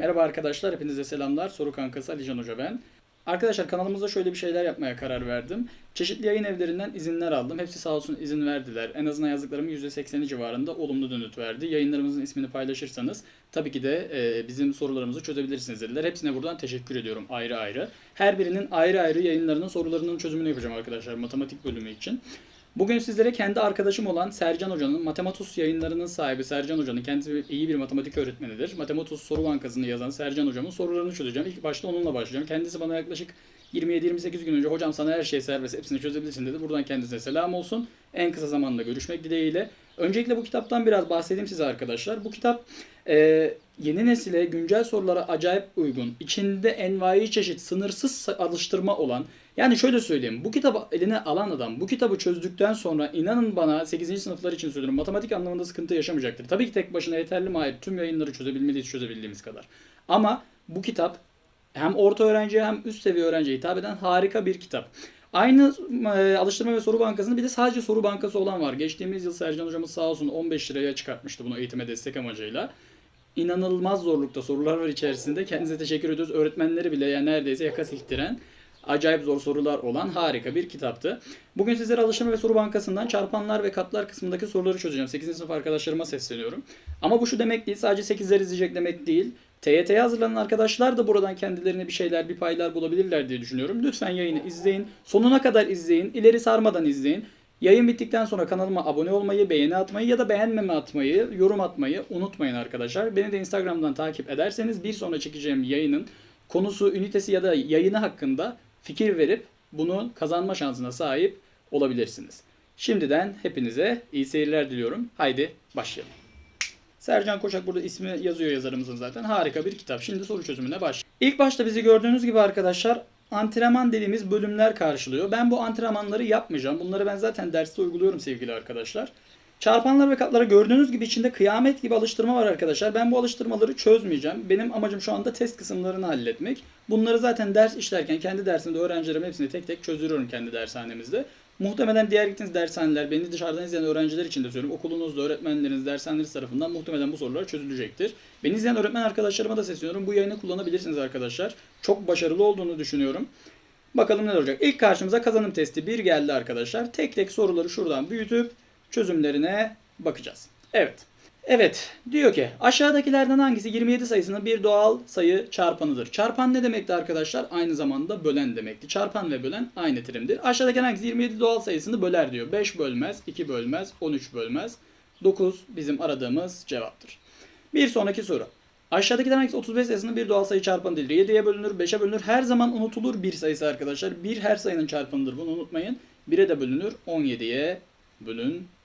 Merhaba arkadaşlar, hepinize selamlar. Soru kankası Ali Can Hoca ben. Arkadaşlar kanalımızda şöyle bir şeyler yapmaya karar verdim. Çeşitli yayın evlerinden izinler aldım. Hepsi sağ olsun izin verdiler. En azından yazdıklarımın %80'i civarında olumlu dönüt verdi. Yayınlarımızın ismini paylaşırsanız tabii ki de e, bizim sorularımızı çözebilirsiniz dediler. Hepsine buradan teşekkür ediyorum ayrı ayrı. Her birinin ayrı ayrı yayınlarının sorularının çözümünü yapacağım arkadaşlar matematik bölümü için. Bugün sizlere kendi arkadaşım olan Sercan Hoca'nın Matematus yayınlarının sahibi Sercan Hoca'nın kendisi iyi bir matematik öğretmenidir. Matematus soru bankasını yazan Sercan Hocamın sorularını çözeceğim. İlk başta onunla başlayacağım. Kendisi bana yaklaşık 27-28 gün önce hocam sana her şey serbest hepsini çözebilirsin dedi. Buradan kendisine selam olsun. En kısa zamanda görüşmek dileğiyle. Öncelikle bu kitaptan biraz bahsedeyim size arkadaşlar. Bu kitap e, yeni nesile güncel sorulara acayip uygun. İçinde envai çeşit sınırsız alıştırma olan yani şöyle söyleyeyim. Bu kitabı eline alan adam bu kitabı çözdükten sonra inanın bana 8. sınıflar için söylüyorum matematik anlamında sıkıntı yaşamayacaktır. Tabii ki tek başına yeterli mi? Tüm yayınları çözebilmeliyiz çözebildiğimiz kadar. Ama bu kitap hem orta öğrenciye hem üst seviye öğrenciye hitap eden harika bir kitap. Aynı e, alıştırma ve soru bankasının bir de sadece soru bankası olan var. Geçtiğimiz yıl Sercan hocamız sağ olsun 15 liraya çıkartmıştı bunu eğitime destek amacıyla. İnanılmaz zorlukta sorular var içerisinde. Kendinize teşekkür ediyoruz. Öğretmenleri bile yani neredeyse yaka siktiren acayip zor sorular olan harika bir kitaptı. Bugün sizlere alıştırma ve soru bankasından çarpanlar ve katlar kısmındaki soruları çözeceğim. 8. sınıf arkadaşlarıma sesleniyorum. Ama bu şu demek değil. Sadece 8'ler izleyecek demek değil. TYT'ye hazırlanan arkadaşlar da buradan kendilerine bir şeyler, bir paylar bulabilirler diye düşünüyorum. Lütfen yayını izleyin. Sonuna kadar izleyin. İleri sarmadan izleyin. Yayın bittikten sonra kanalıma abone olmayı, beğeni atmayı ya da beğenmeme atmayı, yorum atmayı unutmayın arkadaşlar. Beni de Instagram'dan takip ederseniz bir sonra çekeceğim yayının konusu, ünitesi ya da yayını hakkında fikir verip bunu kazanma şansına sahip olabilirsiniz. Şimdiden hepinize iyi seyirler diliyorum. Haydi başlayalım. Sercan Koçak burada ismi yazıyor yazarımızın zaten. Harika bir kitap. Şimdi soru çözümüne başlayalım. İlk başta bizi gördüğünüz gibi arkadaşlar antrenman dediğimiz bölümler karşılıyor. Ben bu antrenmanları yapmayacağım. Bunları ben zaten derste uyguluyorum sevgili arkadaşlar. Çarpanlar ve katlara gördüğünüz gibi içinde kıyamet gibi alıştırma var arkadaşlar. Ben bu alıştırmaları çözmeyeceğim. Benim amacım şu anda test kısımlarını halletmek. Bunları zaten ders işlerken kendi dersimde öğrencilerim hepsini tek tek çözüyorum kendi dershanemizde. Muhtemelen diğer gittiğiniz dershaneler, beni dışarıdan izleyen öğrenciler için de söylüyorum. Okulunuzda, öğretmenleriniz, dershaneniz tarafından muhtemelen bu sorular çözülecektir. Beni izleyen öğretmen arkadaşlarıma da sesleniyorum. Bu yayını kullanabilirsiniz arkadaşlar. Çok başarılı olduğunu düşünüyorum. Bakalım ne olacak. İlk karşımıza kazanım testi 1 geldi arkadaşlar. Tek tek soruları şuradan büyütüp çözümlerine bakacağız. Evet. Evet diyor ki aşağıdakilerden hangisi 27 sayısının bir doğal sayı çarpanıdır? Çarpan ne demekti arkadaşlar? Aynı zamanda bölen demekti. Çarpan ve bölen aynı terimdir. Aşağıdaki hangisi 27 doğal sayısını böler diyor. 5 bölmez, 2 bölmez, 13 bölmez. 9 bizim aradığımız cevaptır. Bir sonraki soru. Aşağıdakilerden hangisi 35 sayısının bir doğal sayı çarpanı değildir? 7'ye bölünür, 5'e bölünür. Her zaman unutulur bir sayısı arkadaşlar. 1 her sayının çarpanıdır. Bunu unutmayın. 1'e de bölünür. 17'ye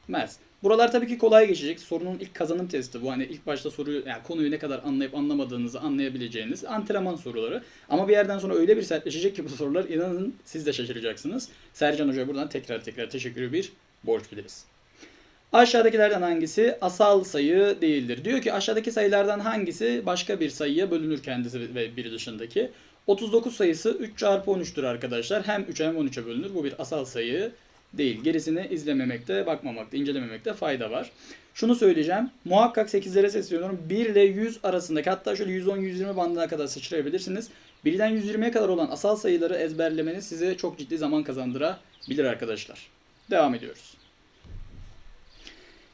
bölünmez. Buralar tabii ki kolay geçecek. Sorunun ilk kazanım testi bu. Hani ilk başta soruyu yani konuyu ne kadar anlayıp anlamadığınızı anlayabileceğiniz antrenman soruları. Ama bir yerden sonra öyle bir sertleşecek ki bu sorular inanın siz de şaşıracaksınız. Sercan Hoca'ya buradan tekrar tekrar teşekkürü bir borç biliriz. Aşağıdakilerden hangisi asal sayı değildir? Diyor ki aşağıdaki sayılardan hangisi başka bir sayıya bölünür kendisi ve biri dışındaki? 39 sayısı 3 çarpı 13'tür arkadaşlar. Hem 3'e hem 13'e bölünür. Bu bir asal sayı değil. Gerisini izlememekte, bakmamakta, incelememekte fayda var. Şunu söyleyeceğim. Muhakkak 8'lere sesleniyorum. 1 ile 100 arasındaki hatta şöyle 110-120 bandına kadar sıçrayabilirsiniz. 1'den 120'ye kadar olan asal sayıları ezberlemeniz size çok ciddi zaman kazandırabilir arkadaşlar. Devam ediyoruz.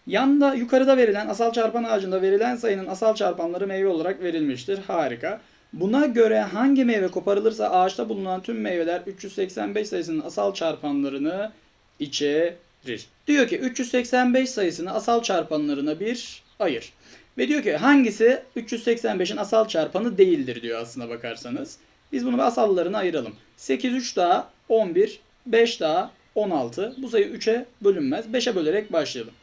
Yanda yukarıda verilen asal çarpan ağacında verilen sayının asal çarpanları meyve olarak verilmiştir. Harika. Buna göre hangi meyve koparılırsa ağaçta bulunan tüm meyveler 385 sayısının asal çarpanlarını içerir. Diyor ki 385 sayısını asal çarpanlarına bir ayır. Ve diyor ki hangisi 385'in asal çarpanı değildir diyor aslına bakarsanız. Biz bunu asallarına ayıralım. 8 3 daha 11, 5 daha 16. Bu sayı 3'e bölünmez. 5'e bölerek başlayalım.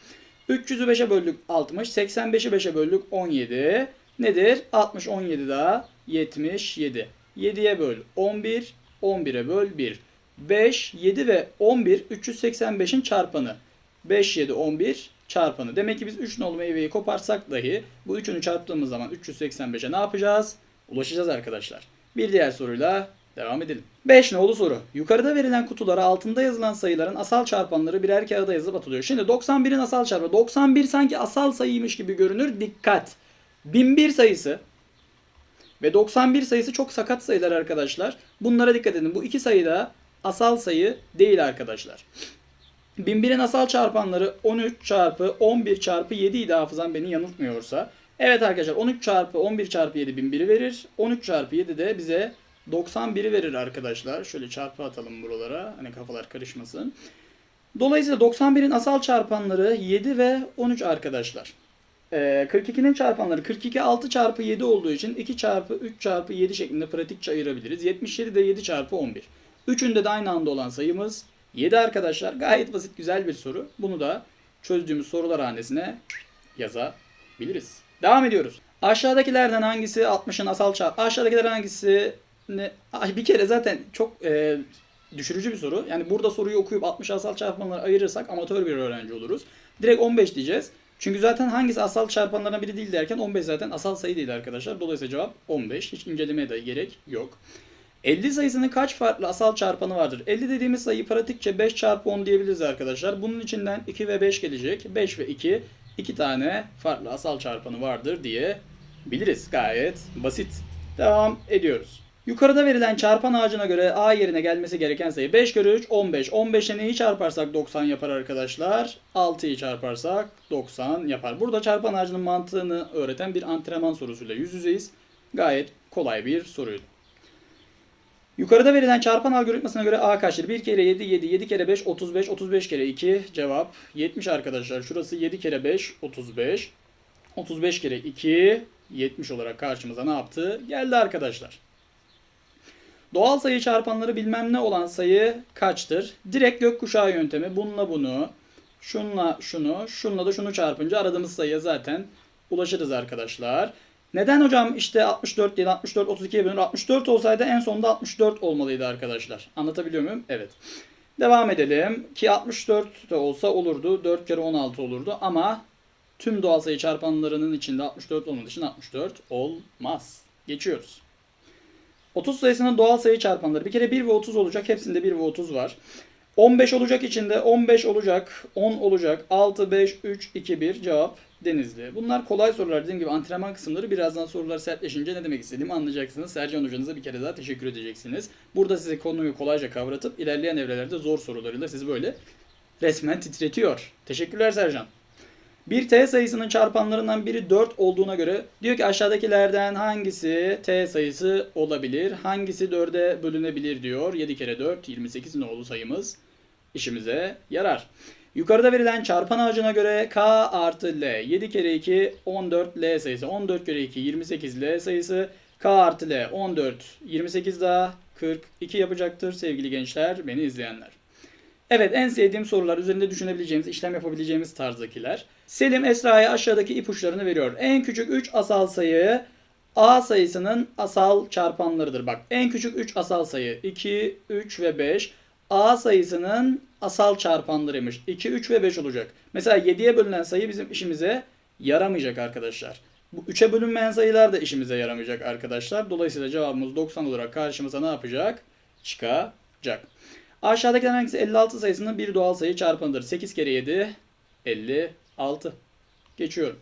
300'ü 5'e böldük 60, 85'i 5'e böldük 17. Nedir? 60 17 daha 77. 7'ye böl 11, 11'e böl 1. 5, 7 ve 11 385'in çarpanı. 5, 7, 11 çarpanı. Demek ki biz 3 nolu meyveyi koparsak dahi bu üçünü çarptığımız zaman 385'e ne yapacağız? Ulaşacağız arkadaşlar. Bir diğer soruyla devam edelim. 5 nolu soru. Yukarıda verilen kutulara altında yazılan sayıların asal çarpanları birer kağıda yazıp atılıyor. Şimdi 91'in asal çarpanı. 91 sanki asal sayıymış gibi görünür. Dikkat. 1001 sayısı Ve 91 sayısı çok sakat sayılar arkadaşlar. Bunlara dikkat edin. Bu iki sayı da asal sayı değil arkadaşlar. 1001'in asal çarpanları 13 çarpı 11 çarpı 7 idi hafızam beni yanıltmıyorsa. Evet arkadaşlar 13 çarpı 11 çarpı 7 1001'i verir. 13 çarpı 7 de bize 91'i verir arkadaşlar. Şöyle çarpı atalım buralara. Hani kafalar karışmasın. Dolayısıyla 91'in asal çarpanları 7 ve 13 arkadaşlar. Ee, 42'nin çarpanları 42 6 çarpı 7 olduğu için 2 çarpı 3 çarpı 7 şeklinde pratikçe ayırabiliriz. 77 de 7 çarpı 11. Üçünde de aynı anda olan sayımız 7 arkadaşlar. Gayet basit güzel bir soru. Bunu da çözdüğümüz sorular hanesine yazabiliriz. Devam ediyoruz. Aşağıdakilerden hangisi 60'ın asal çarpı? Aşağıdakilerden hangisi ne? Ay, bir kere zaten çok e, düşürücü bir soru. Yani burada soruyu okuyup 60 asal çarpanları ayırırsak amatör bir öğrenci oluruz. Direkt 15 diyeceğiz. Çünkü zaten hangisi asal çarpanlardan biri değil derken 15 zaten asal sayı değil arkadaşlar. Dolayısıyla cevap 15. Hiç incelemeye de gerek yok. 50 sayısının kaç farklı asal çarpanı vardır? 50 dediğimiz sayıyı pratikçe 5 çarpı 10 diyebiliriz arkadaşlar. Bunun içinden 2 ve 5 gelecek. 5 ve 2 iki tane farklı asal çarpanı vardır diyebiliriz. Gayet basit. Devam ediyoruz. Yukarıda verilen çarpan ağacına göre A yerine gelmesi gereken sayı 5 kere 3 15. 15'e neyi çarparsak 90 yapar arkadaşlar. 6'yı çarparsak 90 yapar. Burada çarpan ağacının mantığını öğreten bir antrenman sorusuyla yüz yüzeyiz. Gayet kolay bir soruydu. Yukarıda verilen çarpan algoritmasına göre A kaçtır? 1 kere 7 7, 7 kere 5 35, 35 kere 2 cevap 70 arkadaşlar. Şurası 7 kere 5 35. 35 kere 2 70 olarak karşımıza ne yaptı? Geldi arkadaşlar. Doğal sayı çarpanları bilmem ne olan sayı kaçtır? Direkt gökkuşağı yöntemi. Bununla bunu, şunla şunu, şunla da şunu çarpınca aradığımız sayıya zaten ulaşırız arkadaşlar. Neden hocam işte 64 değil 64 32'ye bölünür. 64 olsaydı en sonunda 64 olmalıydı arkadaşlar. Anlatabiliyor muyum? Evet. Devam edelim. Ki 64 de olsa olurdu. 4 kere 16 olurdu ama tüm doğal sayı çarpanlarının içinde 64 olmadığı için 64 olmaz. Geçiyoruz. 30 sayısının doğal sayı çarpanları. Bir kere 1 ve 30 olacak. Hepsinde 1 ve 30 var. 15 olacak içinde 15 olacak, 10 olacak, 6, 5, 3, 2, 1 cevap Denizli. Bunlar kolay sorular. Dediğim gibi antrenman kısımları birazdan sorular sertleşince ne demek istediğimi anlayacaksınız. Sercan hocanıza bir kere daha teşekkür edeceksiniz. Burada size konuyu kolayca kavratıp ilerleyen evrelerde zor sorularıyla sizi böyle resmen titretiyor. Teşekkürler Sercan. Bir t sayısının çarpanlarından biri 4 olduğuna göre diyor ki aşağıdakilerden hangisi t sayısı olabilir? Hangisi 4'e bölünebilir diyor. 7 kere 4 28 nolu sayımız işimize yarar. Yukarıda verilen çarpan ağacına göre k artı l 7 kere 2 14 l sayısı 14 kere 2 28 l sayısı k artı l 14 28 daha 42 yapacaktır sevgili gençler beni izleyenler. Evet en sevdiğim sorular üzerinde düşünebileceğimiz, işlem yapabileceğimiz tarzdakiler. Selim Esra'ya aşağıdaki ipuçlarını veriyor. En küçük 3 asal sayı A sayısının asal çarpanlarıdır. Bak en küçük 3 asal sayı 2, 3 ve 5. A sayısının asal çarpanlarıymış. 2, 3 ve 5 olacak. Mesela 7'ye bölünen sayı bizim işimize yaramayacak arkadaşlar. Bu 3'e bölünmeyen sayılar da işimize yaramayacak arkadaşlar. Dolayısıyla cevabımız 90 olarak karşımıza ne yapacak? Çıkacak. Aşağıdakilerden hangisi 56 sayısının bir doğal sayı çarpanıdır? 8 kere 7 56. Geçiyorum.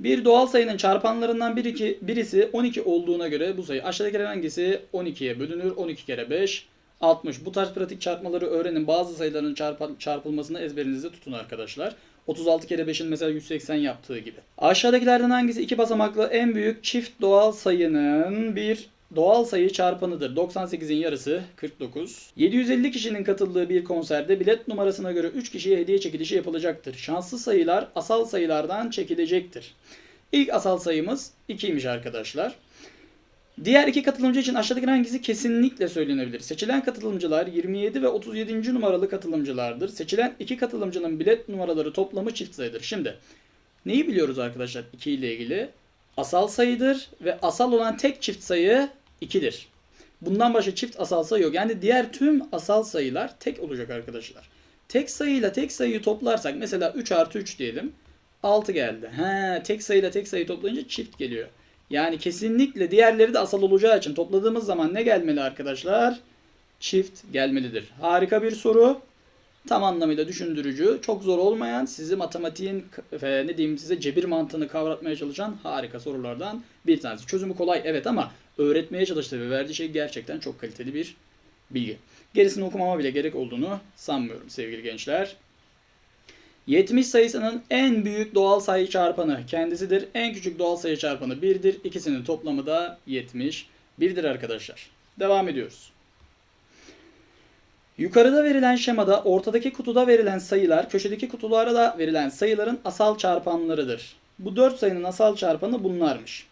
Bir doğal sayının çarpanlarından bir iki, birisi 12 olduğuna göre bu sayı aşağıdakilerden hangisi 12'ye bölünür? 12 kere 5 60. Bu tarz pratik çarpmaları öğrenin. Bazı sayıların çarpa, çarpılmasını ezberinizde tutun arkadaşlar. 36 kere 5'in mesela 180 yaptığı gibi. Aşağıdakilerden hangisi iki basamaklı en büyük çift doğal sayının bir doğal sayı çarpanıdır. 98'in yarısı 49. 750 kişinin katıldığı bir konserde bilet numarasına göre 3 kişiye hediye çekilişi yapılacaktır. Şanslı sayılar asal sayılardan çekilecektir. İlk asal sayımız 2'ymiş arkadaşlar. Diğer iki katılımcı için aşağıdaki hangisi kesinlikle söylenebilir? Seçilen katılımcılar 27 ve 37. numaralı katılımcılardır. Seçilen iki katılımcının bilet numaraları toplamı çift sayıdır. Şimdi neyi biliyoruz arkadaşlar 2 ile ilgili? Asal sayıdır ve asal olan tek çift sayı 2'dir. Bundan başka çift asal sayı yok. Yani diğer tüm asal sayılar tek olacak arkadaşlar. Tek sayıyla tek sayıyı toplarsak mesela 3 artı 3 diyelim. 6 geldi. He, tek sayıyla tek sayı toplayınca çift geliyor. Yani kesinlikle diğerleri de asal olacağı için topladığımız zaman ne gelmeli arkadaşlar? Çift gelmelidir. Harika bir soru. tam anlamıyla düşündürücü, çok zor olmayan, sizi matematiğin e, ne diyeyim size cebir mantığını kavratmaya çalışan harika sorulardan bir tanesi. Çözümü kolay evet ama öğretmeye çalıştığı ve verdiği şey gerçekten çok kaliteli bir bilgi. Gerisini okumama bile gerek olduğunu sanmıyorum sevgili gençler. 70 sayısının en büyük doğal sayı çarpanı kendisidir. En küçük doğal sayı çarpanı 1'dir. İkisinin toplamı da 70. 1'dir arkadaşlar. Devam ediyoruz. Yukarıda verilen şemada ortadaki kutuda verilen sayılar köşedeki kutulara da verilen sayıların asal çarpanlarıdır. Bu 4 sayının asal çarpanı bunlarmış.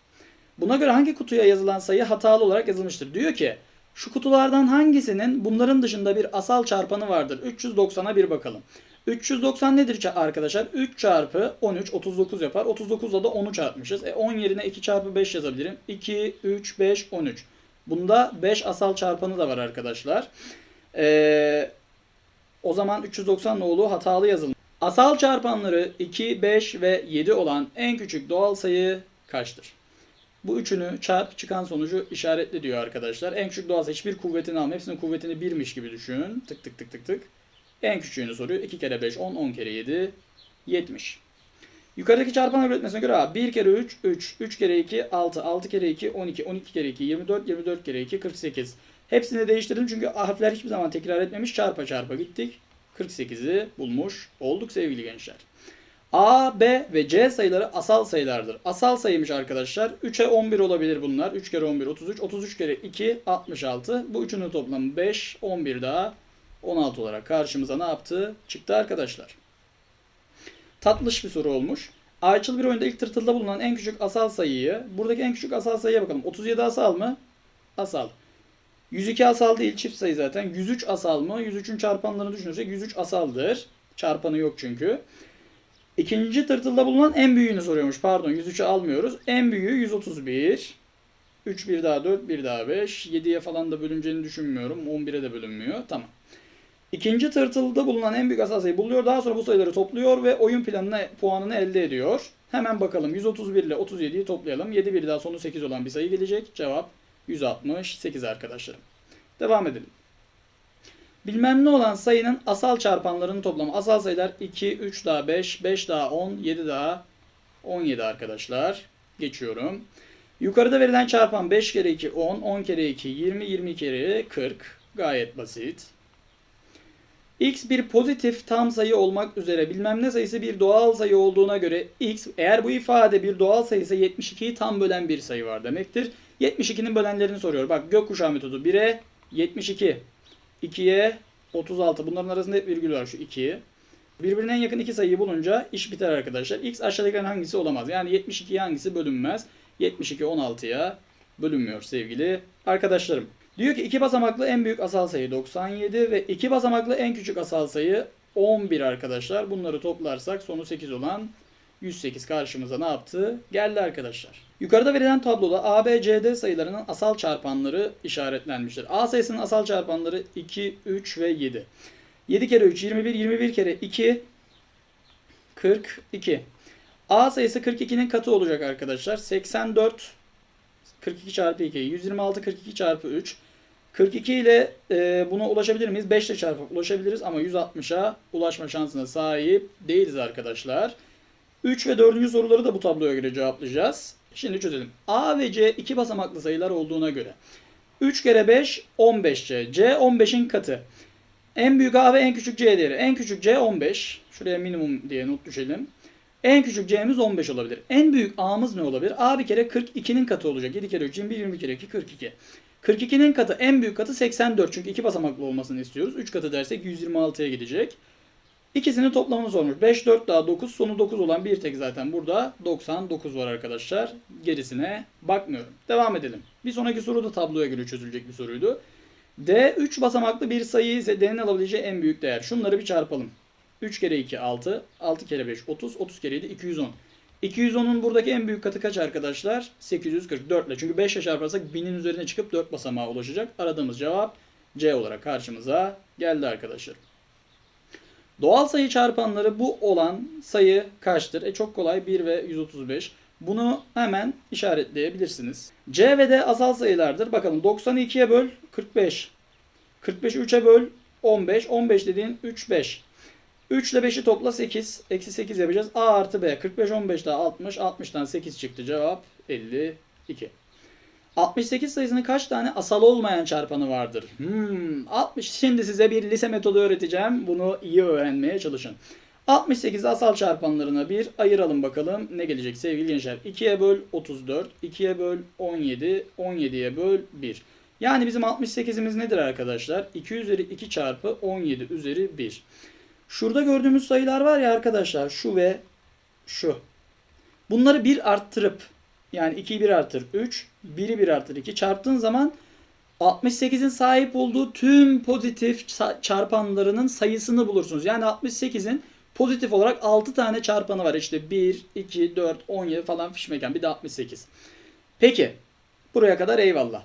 Buna göre hangi kutuya yazılan sayı hatalı olarak yazılmıştır? Diyor ki şu kutulardan hangisinin bunların dışında bir asal çarpanı vardır? 390'a bir bakalım. 390 nedir arkadaşlar? 3 çarpı 13 39 yapar. 39'da da 10'u çarpmışız. E 10 yerine 2 çarpı 5 yazabilirim. 2, 3, 5, 13. Bunda 5 asal çarpanı da var arkadaşlar. Ee, o zaman 390 nolu hatalı yazılmış. Asal çarpanları 2, 5 ve 7 olan en küçük doğal sayı kaçtır? Bu üçünü çarp çıkan sonucu işaretli diyor arkadaşlar. En küçük doğal sayı hiçbir kuvvetini alma. Hepsinin kuvvetini 1'miş gibi düşün. Tık tık tık tık tık. En küçüğünü soruyor. 2 kere 5 10, 10 kere 7 70. Yukarıdaki çarpan üretmesine göre A 1 kere 3 3, 3 kere 2 6, 6 kere 2 12, 12 kere 2 24, 24 kere 2 48. Hepsini değiştirdim çünkü harfler hiçbir zaman tekrar etmemiş. Çarpa çarpa gittik. 48'i bulmuş olduk sevgili gençler. A, B ve C sayıları asal sayılardır. Asal sayıymış arkadaşlar. 3'e 11 olabilir bunlar. 3 kere 11 33. 33 kere 2 66. Bu üçünün toplamı 5. 11 daha 16 olarak karşımıza ne yaptı? Çıktı arkadaşlar. Tatlış bir soru olmuş. Ayçıl bir oyunda ilk tırtılda bulunan en küçük asal sayıyı, buradaki en küçük asal sayıya bakalım. 37 asal mı? Asal. 102 asal değil çift sayı zaten. 103 asal mı? 103'ün çarpanlarını düşünürsek 103 asaldır. Çarpanı yok çünkü. İkinci tırtılda bulunan en büyüğünü soruyormuş. Pardon 103'ü almıyoruz. En büyüğü 131. 3 bir daha 4 bir daha 5. 7'ye falan da bölüneceğini düşünmüyorum. 11'e de bölünmüyor. Tamam. İkinci tırtılda bulunan en büyük asal sayı buluyor. Daha sonra bu sayıları topluyor ve oyun planına puanını elde ediyor. Hemen bakalım 131 ile 37'yi toplayalım. 7 bir daha sonu 8 olan bir sayı gelecek. Cevap 168 arkadaşlarım. Devam edelim. Bilmem ne olan sayının asal çarpanlarının toplamı. Asal sayılar 2, 3 daha 5, 5 daha 10, 7 daha 17 arkadaşlar. Geçiyorum. Yukarıda verilen çarpan 5 kere 2 10, 10 kere 2 20, 20 kere 40. Gayet basit. X bir pozitif tam sayı olmak üzere bilmem ne sayısı bir doğal sayı olduğuna göre X eğer bu ifade bir doğal sayı ise 72'yi tam bölen bir sayı var demektir. 72'nin bölenlerini soruyor. Bak gökkuşağı metodu 1'e 72, 2'ye 36. Bunların arasında hep virgül var şu 2'yi. Birbirine en yakın iki sayıyı bulunca iş biter arkadaşlar. X aşağıdakilerin hangisi olamaz? Yani 72'ye hangisi bölünmez? 72 16'ya bölünmüyor sevgili arkadaşlarım. Diyor ki iki basamaklı en büyük asal sayı 97 ve iki basamaklı en küçük asal sayı 11 arkadaşlar. Bunları toplarsak sonu 8 olan 108 karşımıza ne yaptı? Geldi arkadaşlar. Yukarıda verilen tabloda A, B, C, D sayılarının asal çarpanları işaretlenmiştir. A sayısının asal çarpanları 2, 3 ve 7. 7 kere 3 21, 21 kere 2 42. A sayısı 42'nin katı olacak arkadaşlar. 84 42 çarpı 2 126 42 çarpı 3 42 ile e, buna ulaşabilir miyiz? 5 ile çarpıp ulaşabiliriz ama 160'a ulaşma şansına sahip değiliz arkadaşlar. 3 ve 4. soruları da bu tabloya göre cevaplayacağız. Şimdi çözelim. A ve C iki basamaklı sayılar olduğuna göre 3 kere 5 15C. C 15'in katı. En büyük A ve en küçük C değeri. En küçük C 15. Şuraya minimum diye not düşelim. En küçük C'miz 15 olabilir. En büyük A'mız ne olabilir? A bir kere 42'nin katı olacak. 7 kere 3 21, 20 kere 2 42. 42'nin katı en büyük katı 84. Çünkü iki basamaklı olmasını istiyoruz. 3 katı dersek 126'ya gidecek. İkisinin toplamını sormuş. 5, 4 daha 9. Sonu 9 olan bir tek zaten burada 99 var arkadaşlar. Gerisine bakmıyorum. Devam edelim. Bir sonraki soru da tabloya göre çözülecek bir soruydu. D 3 basamaklı bir sayı ise D'nin alabileceği en büyük değer. Şunları bir çarpalım. 3 kere 2 6, 6 kere 5 30, 30 kere 7 210. 210'un buradaki en büyük katı kaç arkadaşlar? 844 ile. Çünkü 5 ile çarparsak 1000'in üzerine çıkıp 4 basamağa ulaşacak. Aradığımız cevap C olarak karşımıza geldi arkadaşlar. Doğal sayı çarpanları bu olan sayı kaçtır? E çok kolay 1 ve 135. Bunu hemen işaretleyebilirsiniz. C ve D asal sayılardır. Bakalım 92'ye böl 45. 45'i 3'e böl 15. 15 dediğin 3 5. 3 ile 5'i topla 8. Eksi 8 yapacağız. A artı B. 45 15 daha 60. 60'tan 8 çıktı. Cevap 52. 68 sayısının kaç tane asal olmayan çarpanı vardır? Hmm, 60. Şimdi size bir lise metodu öğreteceğim. Bunu iyi öğrenmeye çalışın. 68 asal çarpanlarına bir ayıralım bakalım. Ne gelecek sevgili gençler? 2'ye böl 34, 2'ye böl 17, 17'ye böl 1. Yani bizim 68'imiz nedir arkadaşlar? 2 üzeri 2 çarpı 17 üzeri 1. Şurada gördüğümüz sayılar var ya arkadaşlar şu ve şu. Bunları bir arttırıp yani 2'yi 1 artır 3, 1'i 1 artır 2 çarptığın zaman 68'in sahip olduğu tüm pozitif ça- çarpanlarının sayısını bulursunuz. Yani 68'in pozitif olarak 6 tane çarpanı var. İşte 1, 2, 4, 17 falan fişmeken bir de 68. Peki buraya kadar eyvallah.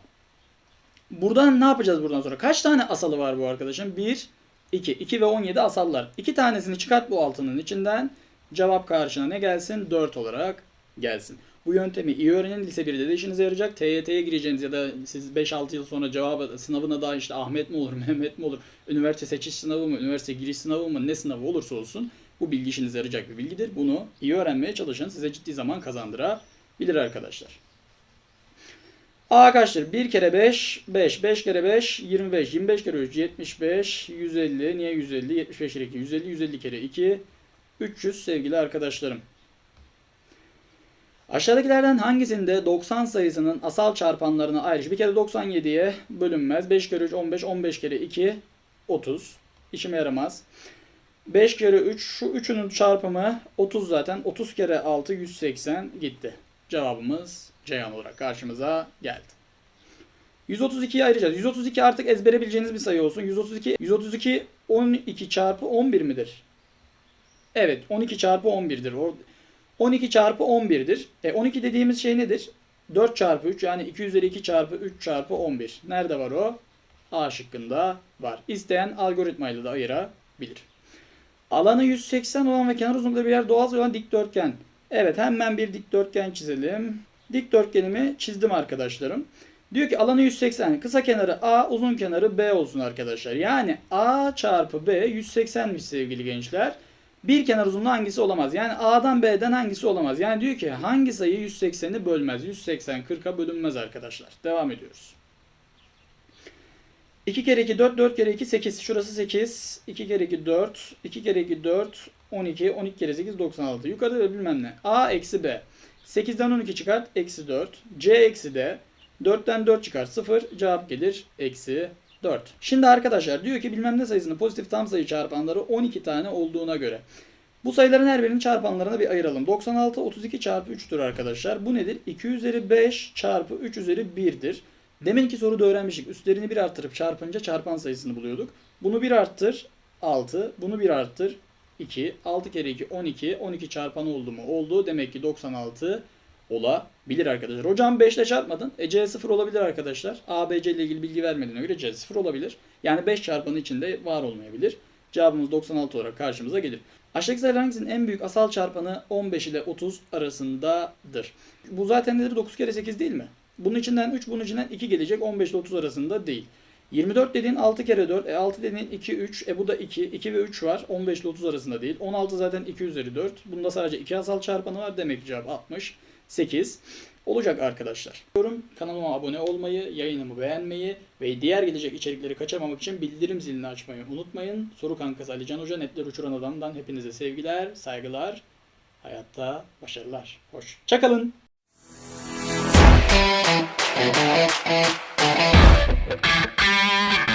Buradan ne yapacağız buradan sonra? Kaç tane asalı var bu arkadaşın? 1, 2. 2 ve 17 asallar. 2 tanesini çıkart bu altının içinden. Cevap karşına ne gelsin? 4 olarak gelsin. Bu yöntemi iyi öğrenin. Lise 1'de de işinize yarayacak. TYT'ye gireceğiniz ya da siz 5-6 yıl sonra cevabı sınavına da işte Ahmet mi olur, Mehmet mi olur, üniversite seçiş sınavı mı, üniversite giriş sınavı mı, ne sınavı olursa olsun bu bilgi işinize yarayacak bir bilgidir. Bunu iyi öğrenmeye çalışın. Size ciddi zaman kazandırabilir arkadaşlar. A kaçtır? 1 kere 5, 5. 5 kere 5, 25. 25 kere 3, 75. 150. Niye 150? 75 kere 2, 150. 150 kere 2, 300 sevgili arkadaşlarım. Aşağıdakilerden hangisinde 90 sayısının asal çarpanlarına ayrış? Bir kere 97'ye bölünmez. 5 kere 3 15, 15 kere 2 30. İşime yaramaz. 5 kere 3 şu üçünün çarpımı 30 zaten. 30 kere 6 180 gitti. Cevabımız Ceyhan olarak karşımıza geldi. 132'yi ayıracağız. 132 artık ezbere bileceğiniz bir sayı olsun. 132 132 12 çarpı 11 midir? Evet 12 çarpı 11'dir. O 12 çarpı 11'dir. E 12 dediğimiz şey nedir? 4 çarpı 3 yani 2 üzeri 2 çarpı 3 çarpı 11. Nerede var o? A şıkkında var. İsteyen algoritmayla da ayırabilir. Alanı 180 olan ve kenar uzunlukları bir yer doğal olan dikdörtgen. Evet hemen bir dikdörtgen çizelim. Dikdörtgenimi çizdim arkadaşlarım. Diyor ki alanı 180. Kısa kenarı A, uzun kenarı B olsun arkadaşlar. Yani A çarpı B 180'miş sevgili gençler. Bir kenar uzunluğu hangisi olamaz? Yani A'dan B'den hangisi olamaz? Yani diyor ki hangi sayı 180'i bölmez? 180 40'a bölünmez arkadaşlar. Devam ediyoruz. 2 kere 2 4, 4 kere 2 8. Şurası 8. 2 kere 2 4. 2 kere 2 4. 12. 12 kere 8 96. Yukarıda da bilmem ne. A eksi B. 8'den 12 çıkart. Eksi 4. C eksi D. 4'ten 4 çıkar. 0. Cevap gelir. Eksi 4. Şimdi arkadaşlar diyor ki bilmem ne sayısının pozitif tam sayı çarpanları 12 tane olduğuna göre. Bu sayıların her birinin çarpanlarına bir ayıralım. 96 32 çarpı 3'tür arkadaşlar. Bu nedir? 2 üzeri 5 çarpı 3 üzeri 1'dir. Deminki soruda öğrenmiştik. Üstlerini 1 arttırıp çarpınca çarpan sayısını buluyorduk. Bunu 1 arttır 6. Bunu 1 arttır 2. 6 kere 2 12. 12 çarpan oldu mu? Oldu. Demek ki 96 olabilir arkadaşlar. Hocam 5 ile çarpmadın. E C 0 olabilir arkadaşlar. A, B, C ile ilgili bilgi vermediğine göre C 0 olabilir. Yani 5 çarpanı içinde var olmayabilir. Cevabımız 96 olarak karşımıza gelir. Aşağıdaki sayılar hangisinin en büyük asal çarpanı 15 ile 30 arasındadır? Bu zaten nedir? 9 kere 8 değil mi? Bunun içinden 3, bunun içinden 2 gelecek. 15 ile 30 arasında değil. 24 dediğin 6 kere 4. E 6 dediğin 2, 3. E bu da 2. 2 ve 3 var. 15 ile 30 arasında değil. 16 zaten 2 üzeri 4. Bunda sadece 2 asal çarpanı var. Demek ki cevap 68 olacak arkadaşlar. Diyorum kanalıma abone olmayı, yayınımı beğenmeyi ve diğer gelecek içerikleri kaçırmamak için bildirim zilini açmayı unutmayın. Soru kankası Ali Can Hoca Netler Uçuran Adam'dan hepinize sevgiler, saygılar, hayatta başarılar. Hoşçakalın. Thank Thank you.